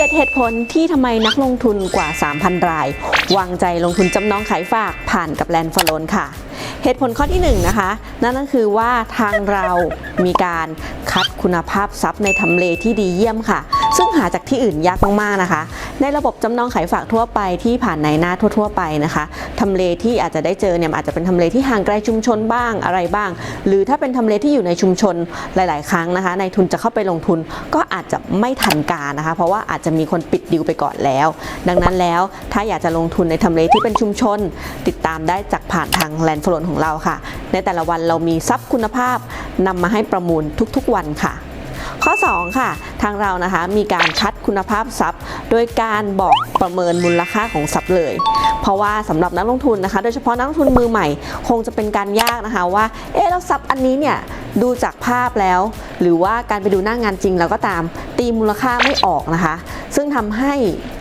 7 เหตุผลที่ทำไมนักลงทุนกว่า 3,000 รายวางใจลงทุนจำนองขายฝากผ่านกับแลนด์ฟลอนค่ะ เหตุผลข้อที่1นะคะ นั่นก็คือว่าทางเรามีการคัดคุณภาพทรัพย์ในทำเลที่ดีเยี่ยมค่ะ ซึ่งหาจากที่อื่นยากมากๆนะคะ ในระบบจำนองขายฝากทั่วไปที่ผ่านในหน้าทั่ว ๆ ไปนะคะทำเลที่อาจจะได้เจอเนี่ยอาจจะเป็นทำเลที่ห่างไกลชุมชนบ้างอะไรบ้าง หรือถ้าเป็นทำเลที่อยู่ในชุมชนหลาย ๆ ครั้งนะคะในทุนจะเข้าไปลงทุนก็อาจจะไม่ทันการนะคะ เพราะว่าอาจจะมีคนปิดดิวไปก่อนแล้ว ดังนั้นแล้วถ้าอยากจะลงทุนในทำเลที่เป็นชุมชน ติดตามได้จากผ่านทางแลนด์ฟลอนของเราค่ะ ในแต่ละวันเรามีทรัพย์คุณภาพนำมาให้ประมูลทุกๆวันค่ะ ข้อ 2 ค่ะ ทางเรานะคะมีการคัดคุณภาพทรัพย์ โดยการบอกประเมินมูลค่าของทรัพย์เลย เพราะว่าสำหรับนักลงทุนนะคะ โดยเฉพาะนักลงทุนมือใหม่ คงจะเป็นการยากนะคะว่าเอ๊ะแล้วทรัพย์อันนี้เนี่ยดูจากภาพแล้ว หรือว่าการไปดูหน้างงานจริงแล้วก็ตาม ตีมูลค่าไม่ออกนะคะ ซึ่งทำให้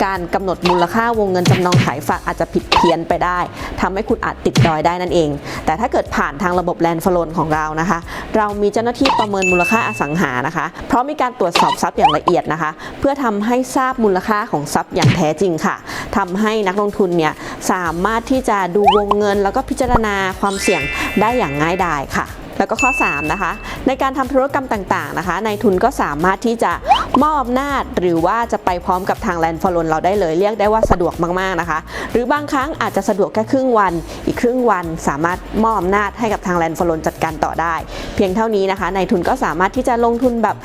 การกำหนดมูลค่าวงเงินจำนองขายฝากอาจจะผิดเพี้ยนไปได้ทำให้คุณอาจติดดอยได้นั่นเอง แต่ถ้าเกิดผ่านทางระบบแลนด์ฟลอนของเรานะคะ เรามีเจ้าหน้าที่ประเมินมูลค่าอสังหานะคะ เพราะมีการตรวจสอบทรัพย์อย่างละเอียดนะคะ เพื่อทำให้ทราบมูลค่าของทรัพย์อย่างแท้จริงค่ะทำให้นักลงทุนเนี่ยสามารถที่จะดูวงเงิน แล้วก็พิจารณาความเสี่ยงได้อย่างง่ายดายค่ะ แล้วก็ข้อ 3 นะคะ ในการทำธุรกรรมต่างๆนะคะนายทุนก็สามารถที่จะมอบอำนาจ หรือว่าจะไปพร้อมกับทางแลนด์ฟลอนเราได้เลยเรียกได้ว่าสะดวกมากๆนะคะ หรือบางครั้งอาจจะสะดวกแค่ครึ่งวัน อีกครึ่งวันสามารถมอบอำนาจให้กับทางแลนด์ฟลอนจัดการต่อได้ เพียงเท่านี้นะคะนายทุนก็สามารถที่จะลงทุนแบบ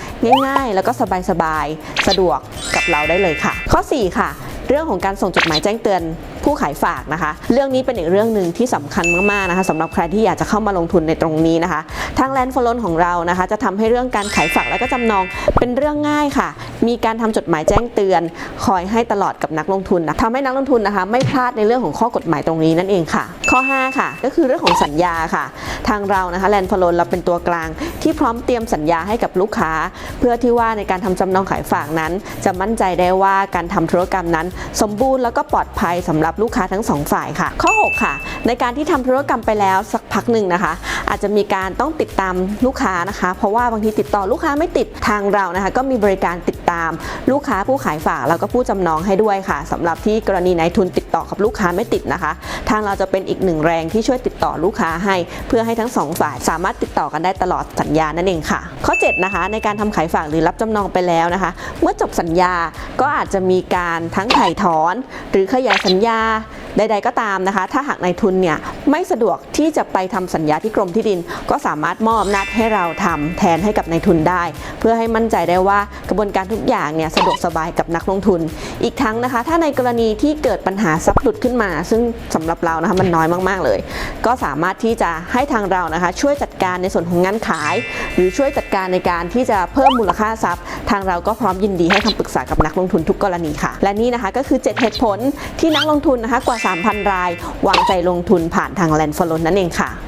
ง่ายๆ แล้วก็สบายๆสะดวกกับเราได้เลยค่ะ ข้อ 4 ค่ะ เรื่องของการส่งจดหมายแจ้งเตือน ผู้ขายฝากนะคะ เรื่องนี้เป็นอีกเรื่องหนึ่งที่สำคัญมากๆนะคะสำหรับใครที่อยากจะเข้ามาลงทุนในตรงนี้นะคะ ทางแลนด์ฟลอนของเรานะคะ จะทำให้เรื่องการขายฝากและก็จำนองเป็นเรื่องง่ายค่ะ มีการทำจดหมายแจ้งเตือน คอยให้ตลอดกับนักลงทุนนะทำให้นักลงทุนนะคะ ไม่พลาดในเรื่องของข้อกฎหมายตรงนี้นั่นเองค่ะ ข้อ 5 ค่ะ ก็คือเรื่องของสัญญาค่ะ ทางเรานะคะแลนด์ฟลอนเราเป็นตัวกลาง ที่พร้อมเตรียมสัญญาให้กับลูกค้า เพื่อที่ว่าในการทำจำนองขายฝากนั้น จะมั่นใจได้ว่าการทำธุรกรรมนั้น สมบูรณ์แล้วก็ปลอดภัยสำหรับลูกค้าทั้งสองฝ่ายค่ะ ข้อ 6 ค่ะ ในการที่ทำธุรกรรมไปแล้วสักพักหนึ่งนะคะ อาจจะมีการต้องติดตามลูกค้านะคะ เพราะว่าบางทีติดต่อลูกค้าไม่ติดทางเรานะคะ ก็มีบริการติดตามลูกค้าผู้ขายฝากแล้วก็ผู้จำนองให้ด้วยค่ะสำหรับที่กรณีนายทุนติดต่อกับลูกค้าไม่ติดนะคะ ทางเราจะเป็นอีกหนึ่งแรงที่ช่วยติดต่อลูกค้าให้ เพื่อให้ทั้งสองฝ่ายสามารถติดต่อกันได้ตลอดสัญญานั่นเองค่ะ ข้อ 7 นะคะ ในการทำขายฝากหรือรับจำนองไปแล้วนะคะ เมื่อจบสัญญาก็อาจจะมีการทั้งไถ่ถอน หรือขยายสัญญาใด ๆ ก็ตามนะคะ ถ้าหากนายทุนเนี่ยไม่สะดวก ที่จะไปทำสัญญาที่กรมที่ดิน ก็สามารถมอบอำนาจให้เราทำแทนให้กับนายทุนได้ เพื่อให้มั่นใจได้ว่ากระบวนการทุกอย่างเนี่ยสะดวกสบายกับนักลงทุน อีกทั้งนะคะ ถ้าในกรณีที่เกิดปัญหาทรัพย์หลุดขึ้นมา ซึ่งสำหรับเรานะคะมันน้อยมากๆเลย ก็สามารถที่จะให้ทางเรานะคะ ช่วยจัดการในส่วนของงานขาย หรือช่วยจัดการในการที่จะเพิ่มมูลค่าทรัพย์ ทางเราก็พร้อมยินดีให้คำปรึกษากับนักลงทุนทุกกรณีค่ะ และนี่นะคะก็คือ 7 เหตุผลที่นักลงทุนนะคะกว่า 3,000 ราย วางใจลงทุนผ่านทางแลนด์ฟลอนนั่นเองค่ะ